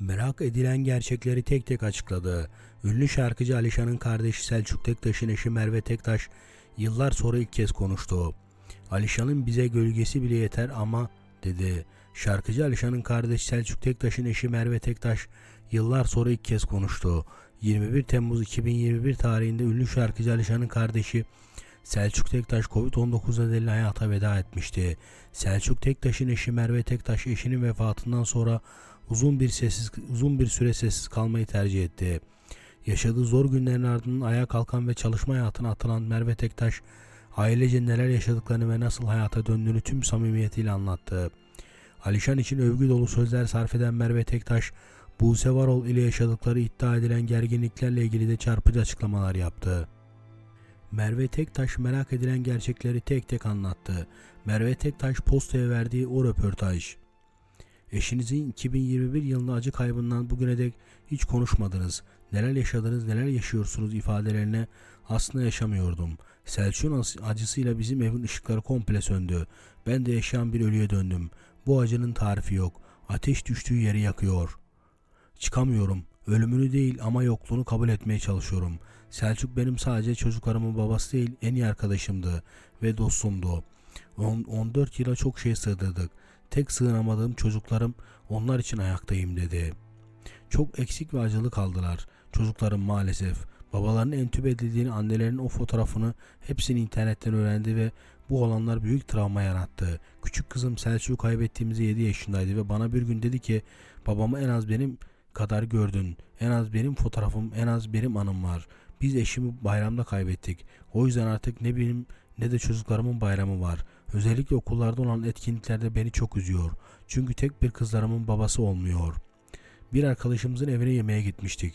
Merak edilen gerçekleri tek tek açıkladı. Ünlü şarkıcı Alişan'ın kardeşi Selçuk Tektaş'ın eşi Merve Tektaş yıllar sonra ilk kez konuştu. Alişan'ın bize gölgesi bile yeter ama dedi. Şarkıcı Alişan'ın kardeşi Selçuk Tektaş'ın eşi Merve Tektaş yıllar sonra ilk kez konuştu. 21 Temmuz 2021 tarihinde ünlü şarkıcı Alişan'ın kardeşi Selçuk Tektaş Covid-19 nedeniyle hayata veda etmişti. Selçuk Tektaş'ın eşi Merve Tektaş eşinin vefatından sonra uzun bir sessiz uzun bir süre sessiz kalmayı tercih etti. Yaşadığı zor günlerin ardından ayağa kalkan ve çalışma hayatına atılan Merve Tektaş, ailece neler yaşadıklarını ve nasıl hayata döndüğünü tüm samimiyetiyle anlattı. Alişan için övgü dolu sözler sarf eden Merve Tektaş, Buse Varol ile yaşadıkları iddia edilen gerginliklerle ilgili de çarpıcı açıklamalar yaptı. Merve Tektaş merak edilen gerçekleri tek tek anlattı. Merve Tektaş postaya verdiği o röportaj. Eşinizin 2021 yılında acı kaybından bugüne dek hiç konuşmadınız. Neler yaşadınız, neler yaşıyorsunuz ifadelerine aslında yaşamıyordum. Selçuk'un acısıyla bizim evin ışıkları komple söndü. Ben de yaşayan bir ölüye döndüm. Bu acının tarifi yok. Ateş düştüğü yeri yakıyor. Çıkamıyorum. Ölümünü değil ama yokluğunu kabul etmeye çalışıyorum. Selçuk benim sadece çocuklarımın babası değil en iyi arkadaşımdı ve dostumdu. On- 14 yıla çok şey sığdırdık. Tek sığınamadığım çocuklarım onlar için ayaktayım dedi. Çok eksik ve acılı kaldılar. Çocuklarım maalesef. Babalarının entübe edildiğini, annelerinin o fotoğrafını hepsini internetten öğrendi ve bu olanlar büyük travma yarattı. Küçük kızım Selçuk'u kaybettiğimizde 7 yaşındaydı ve bana bir gün dedi ki babamı en az benim kadar gördün. En az benim fotoğrafım, en az benim anım var. Biz eşimi bayramda kaybettik. O yüzden artık ne benim ne de çocuklarımın bayramı var. Özellikle okullarda olan etkinliklerde beni çok üzüyor. Çünkü tek bir kızlarımın babası olmuyor. Bir arkadaşımızın evine yemeğe gitmiştik.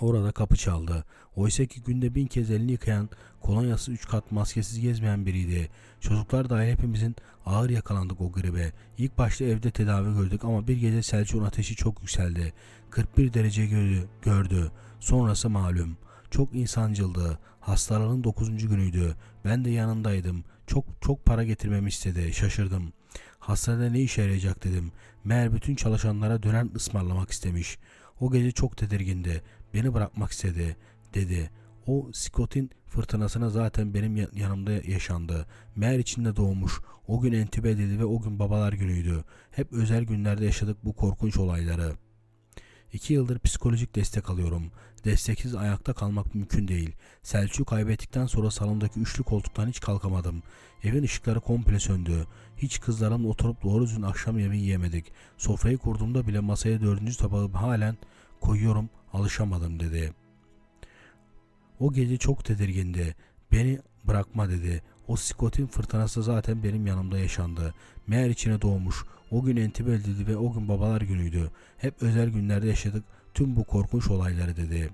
Orada kapı çaldı. Oysa ki günde bin kez elini yıkayan, kolonyası üç kat maskesiz gezmeyen biriydi. Çocuklar dahil hepimizin ağır yakalandık o gribe. İlk başta evde tedavi gördük ama bir gece Selçuk'un ateşi çok yükseldi. 41 derece gördü. gördü. Sonrası malum. Çok insancıldı. Hastalığın 9. günüydü. Ben de yanındaydım. Çok çok para getirmemi istedi. Şaşırdım. Hastanede ne işe yarayacak dedim. Meğer bütün çalışanlara dönen ısmarlamak istemiş. O gece çok tedirgindi. Beni bırakmak istedi dedi. O Scott'in fırtınasına zaten benim ya- yanımda yaşandı. Meğer içinde doğmuş. O gün entübe edildi ve o gün babalar günüydü. Hep özel günlerde yaşadık bu korkunç olayları. İki yıldır psikolojik destek alıyorum. Desteksiz ayakta kalmak mümkün değil. Selçuk'u kaybettikten sonra salondaki üçlü koltuktan hiç kalkamadım. Evin ışıkları komple söndü. Hiç kızlarımla oturup doğru düzgün akşam yemeği yiyemedik. Sofrayı kurduğumda bile masaya dördüncü tabağı halen koyuyorum alışamadım dedi. O gece çok tedirgindi. Beni bırakma dedi. O Scott'in fırtınası zaten benim yanımda yaşandı. Meğer içine doğmuş. O gün entübe edildi ve o gün babalar günüydü. Hep özel günlerde yaşadık tüm bu korkunç olayları dedi.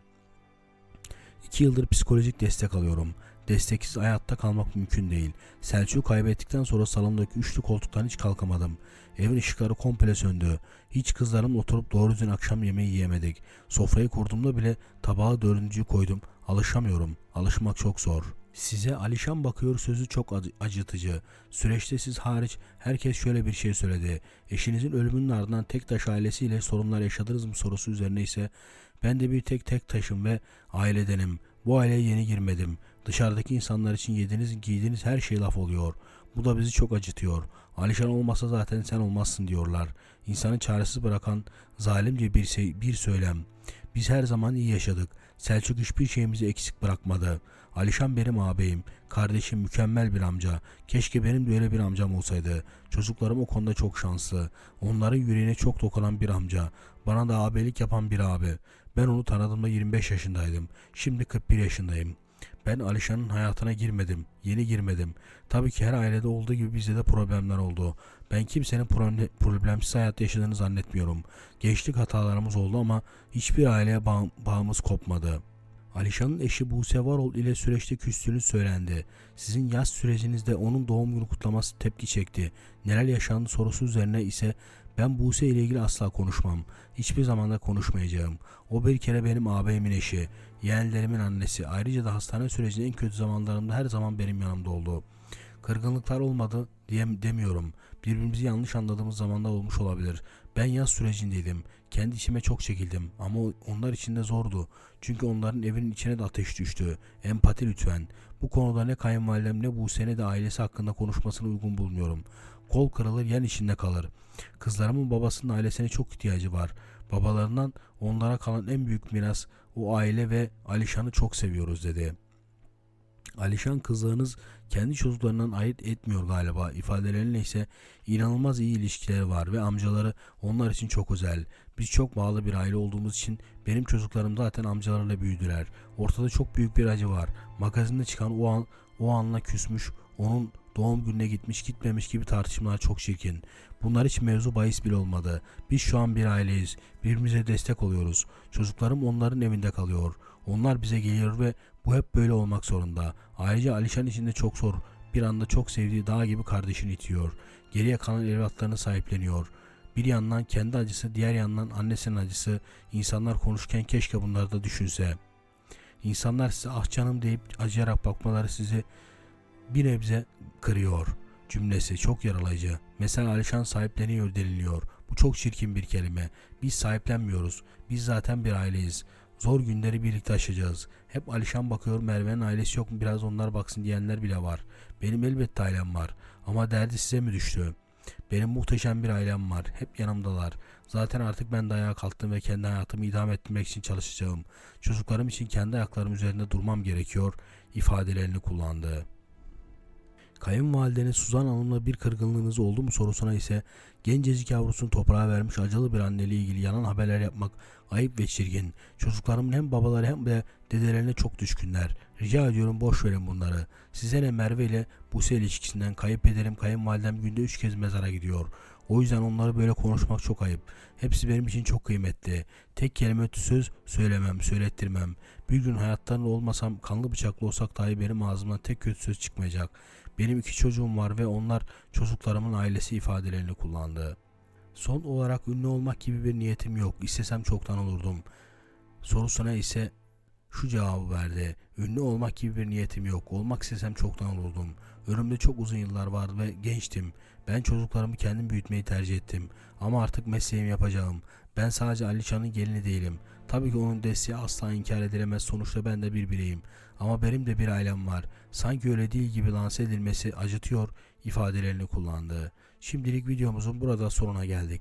İki yıldır psikolojik destek alıyorum. Desteksiz hayatta kalmak mümkün değil. Selçuk'u kaybettikten sonra salondaki üçlü koltuktan hiç kalkamadım. Evin ışıkları komple söndü. Hiç kızlarım oturup doğru düzgün akşam yemeği yiyemedik. Sofrayı kurduğumda bile tabağa dördüncüyü koydum. Alışamıyorum. Alışmak çok zor. Size Alişan bakıyor sözü çok acı- acıtıcı. Süreçte siz hariç herkes şöyle bir şey söyledi. Eşinizin ölümünün ardından tek taş ailesiyle sorunlar yaşadınız mı sorusu üzerine ise ben de bir tek tek taşım ve ailedenim. Bu aileye yeni girmedim. Dışarıdaki insanlar için yediğiniz giydiğiniz her şey laf oluyor. Bu da bizi çok acıtıyor. Alişan olmasa zaten sen olmazsın diyorlar. İnsanı çaresiz bırakan zalimce bir, şey, bir söylem. Biz her zaman iyi yaşadık. Selçuk hiçbir şeyimizi eksik bırakmadı. Alişan benim ağabeyim. Kardeşim mükemmel bir amca. Keşke benim de öyle bir amcam olsaydı. Çocuklarım o konuda çok şanslı. Onların yüreğine çok dokunan bir amca. Bana da ağabeylik yapan bir abi. Ben onu tanıdığımda 25 yaşındaydım. Şimdi 41 yaşındayım. Ben Alişan'ın hayatına girmedim. Yeni girmedim. Tabii ki her ailede olduğu gibi bizde de problemler oldu. Ben kimsenin problem- problemsiz hayat yaşadığını zannetmiyorum. Gençlik hatalarımız oldu ama hiçbir aileye bağ- bağımız kopmadı. Alişan'ın eşi Buse Varol ile süreçte küstüğünü söylendi. Sizin yaz sürecinizde onun doğum günü kutlaması tepki çekti. Neler yaşandı sorusu üzerine ise ben Buse ile ilgili asla konuşmam. Hiçbir zaman da konuşmayacağım. O bir kere benim ağabeyimin eşi, yeğenlerimin annesi. Ayrıca da hastane sürecinin en kötü zamanlarımda her zaman benim yanımda oldu. Kırgınlıklar olmadı diye demiyorum. Birbirimizi yanlış anladığımız zamanlar olmuş olabilir. Ben yaz sürecindeydim. Kendi içime çok çekildim ama onlar için de zordu. Çünkü onların evinin içine de ateş düştü. Empati lütfen. Bu konuda ne kayınvalidem ne Buse'ne de ailesi hakkında konuşmasını uygun bulmuyorum. Kol kırılır yen içinde kalır. Kızlarımın babasının ailesine çok ihtiyacı var. Babalarından onlara kalan en büyük miras o aile ve Alişan'ı çok seviyoruz dedi. Alişan kızlarınız kendi çocuklarından ayırt etmiyor galiba ifadelerine ise inanılmaz iyi ilişkileri var ve amcaları onlar için çok özel. Biz çok bağlı bir aile olduğumuz için benim çocuklarım zaten amcalarla büyüdüler. Ortada çok büyük bir acı var. Magazinde çıkan o an o anla küsmüş, onun doğum gününe gitmiş gitmemiş gibi tartışmalar çok çirkin. Bunlar hiç mevzu bahis bile olmadı. Biz şu an bir aileyiz. Birbirimize destek oluyoruz. Çocuklarım onların evinde kalıyor. Onlar bize geliyor ve bu hep böyle olmak zorunda. Ayrıca Alişan için de çok zor. Bir anda çok sevdiği dağ gibi kardeşini itiyor. Geriye kalan evlatlarını sahipleniyor. Bir yandan kendi acısı, diğer yandan annesinin acısı. İnsanlar konuşurken keşke bunları da düşünse. İnsanlar size ah canım deyip acıyarak bakmaları sizi bir nebze kırıyor. Cümlesi çok yaralayıcı. Mesela Alişan sahipleniyor deniliyor. Bu çok çirkin bir kelime. Biz sahiplenmiyoruz. Biz zaten bir aileyiz. Zor günleri birlikte aşacağız. Hep Alişan bakıyor Merve'nin ailesi yok mu biraz onlar baksın diyenler bile var. Benim elbette ailem var. Ama derdi size mi düştü? Benim muhteşem bir ailem var. Hep yanımdalar. Zaten artık ben de ayağa kalktım ve kendi hayatımı idame ettirmek için çalışacağım. Çocuklarım için kendi ayaklarım üzerinde durmam gerekiyor ifadelerini kullandı. Kayınvalidenin Suzan Hanım'la bir kırgınlığınız oldu mu sorusuna ise gencecik yavrusunu toprağa vermiş acılı bir anneyle ilgili yalan haberler yapmak ayıp ve çirkin. Çocuklarımın hem babaları hem de dedelerine çok düşkünler. Rica ediyorum boş verin bunları. Size ne Merve ile Buse ilişkisinden kayıp ederim kayınvalidem günde üç kez mezara gidiyor. O yüzden onları böyle konuşmak çok ayıp. Hepsi benim için çok kıymetli. Tek kelime söz söylemem, söylettirmem. Bir gün hayatlarında olmasam kanlı bıçaklı olsak dahi benim ağzımdan tek kötü söz çıkmayacak. Benim iki çocuğum var ve onlar çocuklarımın ailesi ifadelerini kullandı. Son olarak ünlü olmak gibi bir niyetim yok. İstesem çoktan olurdum. Sorusuna ise şu cevabı verdi. Ünlü olmak gibi bir niyetim yok. Olmak istesem çoktan olurdum. Önümde çok uzun yıllar vardı ve gençtim. Ben çocuklarımı kendim büyütmeyi tercih ettim. Ama artık mesleğimi yapacağım. Ben sadece Alişan'ın gelini değilim. Tabii ki onun desteği asla inkar edilemez. Sonuçta ben de bir bireyim. Ama benim de bir ailem var. Sanki öyle değil gibi lanse edilmesi acıtıyor ifadelerini kullandı. Şimdilik videomuzun burada sonuna geldik.